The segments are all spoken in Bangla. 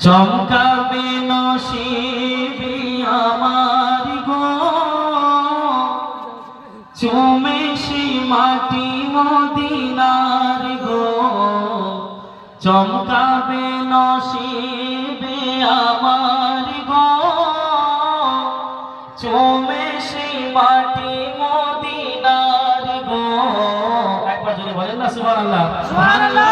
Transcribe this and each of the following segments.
চমকাবে নসিবি আমার গো। চুমে সে মাটি মদিনার গো। চমকাবে নসিবে আমার গো। চুমে সে মাটি মদিনার গো। একবার জোরে বলেন না, সুবহানাল্লাহ। সুবহানাল্লাহ।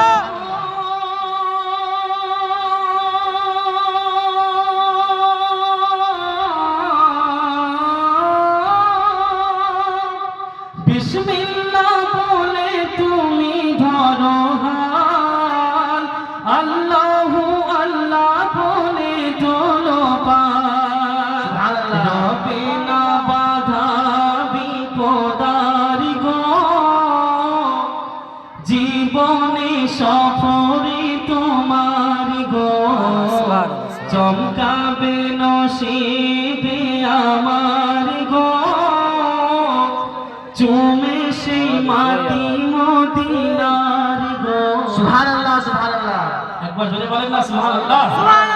সফরে তোমার গো। চমকাবে নসিবে আমার গো। চুমে সেই মাটি মদিনার গো। সুবহানাল্লাহ সুবহানাল্লাহ। একবার জোরে বলেন না সুবহানাল্লাহ। সুবহানাল্লাহ।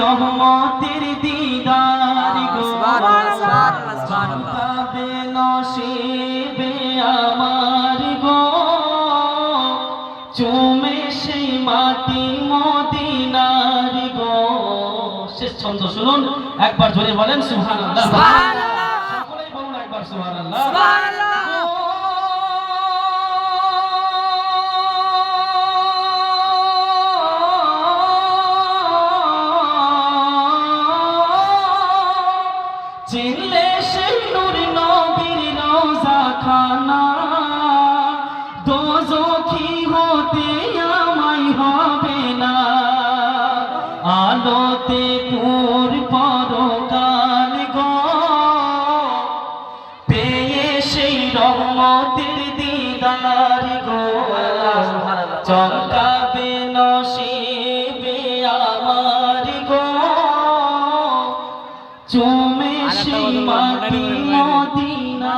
রহমতের দিদার গো। চমকাবে নসিবে আমার গো। চুমে সেই মাটি মদিনার গো। শেষ ছন্দ শুনুন একবার জোরে বলেন সুবহানাল্লাহ। সকলেই বলুন একবার সুবহানাল্লাহ। চিনলে সেই নূর নবীর রওজা খানা দোজখি হতে আমায় হবে না। আলোতে পুর পরকাল গো। পেয়ে সেই রহমতের দিদার গো। চমকাবে নসিবে ঘুমে সীমা কি মদিনা